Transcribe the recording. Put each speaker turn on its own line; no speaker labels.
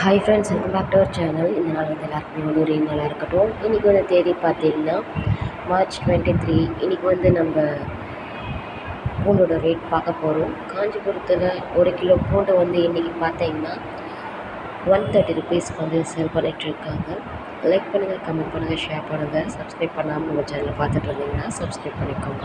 Hi friends welcome back to our channel இந்த நாள் வந்து எல்லாருக்குமே வந்து ஒரு நாளாக இருக்கட்டும். இன்றைக்கி வந்து தேதி பார்த்தீங்கன்னா மார்ச் டுவெண்ட்டி த்ரீ இன்றைக்கி வந்து நம்ம பூண்டோட ரேட் பார்க்க போகிறோம் காஞ்சிபுரத்தில் ஒரு கிலோ பூண்டு வந்து இன்றைக்கி பார்த்தீங்கன்னா ஒன் தேர்ட்டி ருபீஸ்க்கு வந்து சேல் பண்ணிகிட்ருக்காங்க லைக் பண்ணுங்கள் கமெண்ட் பண்ணுங்கள் ஷேர் பண்ணுங்கள் சப்ஸ்கிரைப் பண்ணாமல் நம்ம சேனலை பார்த்துட்டு இருந்தீங்கன்னா சப்ஸ்கிரைப் பண்ணிக்கோங்க.